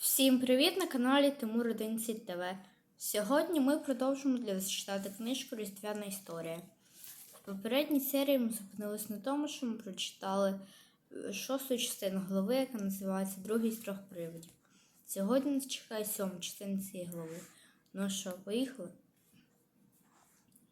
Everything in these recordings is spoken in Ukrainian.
Всім привіт на каналі Тимур 11 ТВ. Сьогодні ми продовжимо для вас читати книжку Різдвяна історія. В попередній серії ми зупинились на тому, що ми прочитали е, шосту частину глави, яка називається Другий з трьох привидів. Сьогодні нас чекає сьома частина цієї глави. Ну що, поїхали?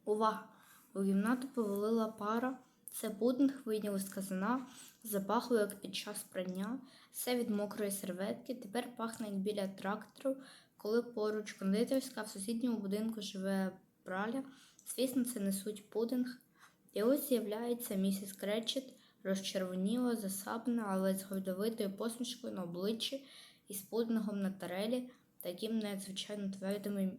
Увага! У кімнату повалила пара. Це пудинг вийняли з казана, запахло як під час прання, все від мокрої серветки. Тепер пахне як біля трактору, коли поруч кондитерська, в сусідньому будинку живе праля. Звісно, це несуть пудинг. І ось з'являється місіс Кречет, розчервоніла, засабна, але з гордовитою посмішкою на обличчі і з пудингом на тарелі, таким надзвичайно твердим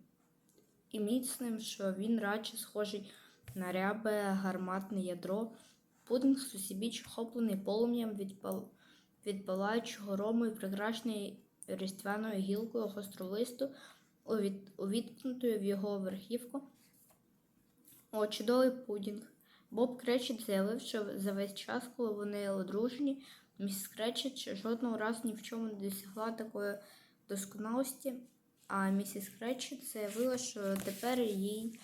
і міцним, що він радше схожий на рябе гарматне ядро. Пудинг сусібіч охоплений полум'ям від, пал... рому і прикрашений різдвяною гілкою гостролисту, увіткнутою в його верхівку. О, чудовий пудінг. Боб Кречет заявив, що за весь час, коли вони одружені, міс Кречет жодного разу ні в чому не досягла такої досконалості, а місіс Кречет заявила, що тепер їй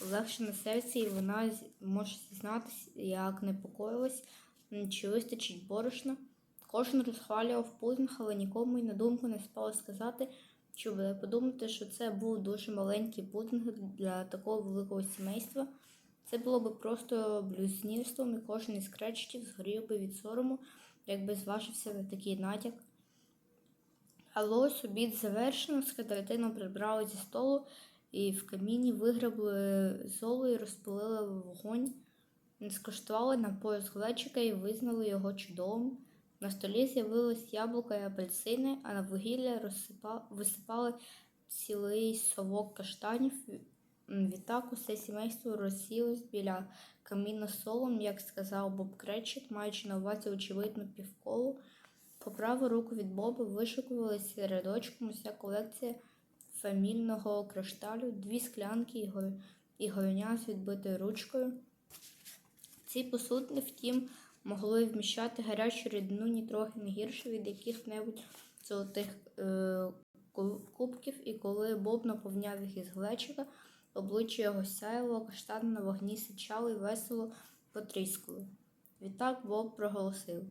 легше на серці, і вона може зізнатися, як непокоїлась, чи вистачить борошна. Кожен розхвалював пудинг, але нікому й на думку не спало сказати, щоб подумати, що це був дуже маленький пудинг для такого великого сімейства. Це було би просто блюзнірством, і кожен із кречетів згорів би від сорому, якби зважився на такий натяк. Але ось обід завершено, скатертину прибрали зі столу і в каміні виграбли золо і розпалили вогонь. Скуштували напої з глечика і визнали його чудовим. На столі з'явились яблука і апельсини, а на вугілля висипали цілий совок каштанів. Відтак усе сімейство розсілось біля каміна солом, як сказав Боб Кречет, маючи на увазі очевидно півколу. По праву руку від Боба вишикувалася рядочком уся колекція фамільного кришталю, дві склянки і з відбитою ручкою. Ці посудини, втім, могли вміщати гарячу рідину нітрохи не гірше від яких-небудь золотих е, кубків, і коли Боб наповняв їх із глечика, обличчя його сяяло, каштани на вогні сичали весело потріскали. Відтак Боб проголосив.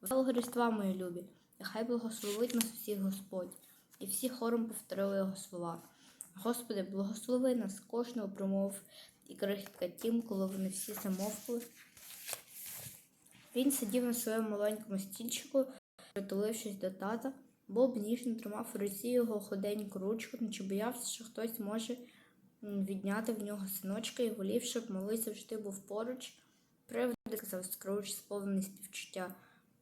Веселого Різдва, мої любі, нехай благословить нас усіх Господь. І всі хором повторили його слова. Господи, благослови нас, кожного промов і крихітка тім, коли вони всі замовкли. Він сидів на своєму маленькому стільчику, притулившись до тата. Боб ніжно тримав у руці його худеньку ручку, наче боявся, що хтось може відняти в нього синочка і волів, щоб малий завжди був поруч. Привид, сказав Скрудж, сповнений співчуття,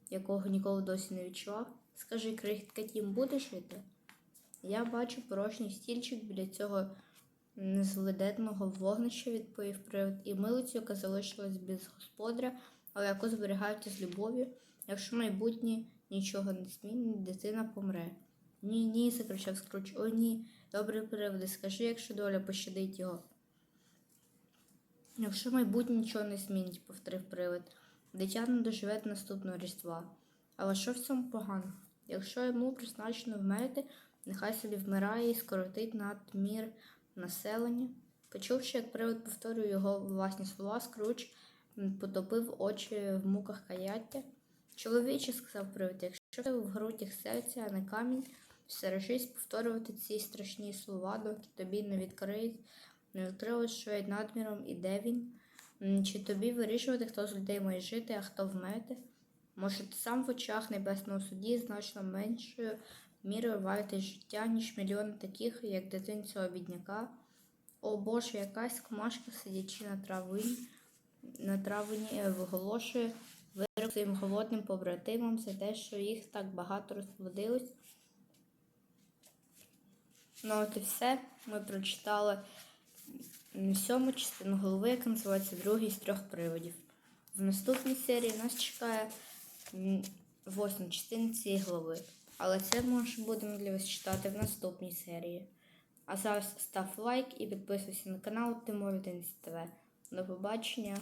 якого ніколи досі не відчував. Скажи, крихітка тім, будеш жити? Я бачу порожній стільчик біля цього незлидетного вогнища, відповів привид, і милицю, яка залишилась без господаря, але яку зберігають із любов'ю. Якщо майбутнє нічого не змінить, дитина помре. Ні, ні, закричав Скруч. О, ні. Добрий привиде, скажи, якщо доля пощадить його. Якщо майбутнє нічого не змінить, повторив привид, дитя не доживе до наступного різдва. Але що в цьому погано? Якщо йому призначено вмерти, нехай собі вмирає і скоротить надмір населення. Почувши, як привид повторює його власні слова, Скруч потопив очі в муках каяття. Чоловіче, сказав привид, якщо тебе в грудях серця, а не камінь, стережись повторювати ці страшні слова, доки тобі не відкриють, не відкрилось, що є надміром і де він. Чи тобі вирішувати, хто з людей має жити, а хто вмерти? Може, ти сам в очах небесного судді значно меншою мірою вартий життя, ніж мільйони таких, як дитин цього бідняка. О Боже, якась комашка, сидячи на травині, на травині, е, виголошує вирок своїм голодним побратимам за те, що їх так багато розплодилось. Ну от і все. Ми прочитали сьому частину голови, яка називається Другий з трьох приводів. В наступній серії нас чекає восьма частина цієї голови. Але це ми вже будемо для вас читати в наступній серії. А зараз став лайк і підписуйся на канал Тимур 11 ТВ. До побачення!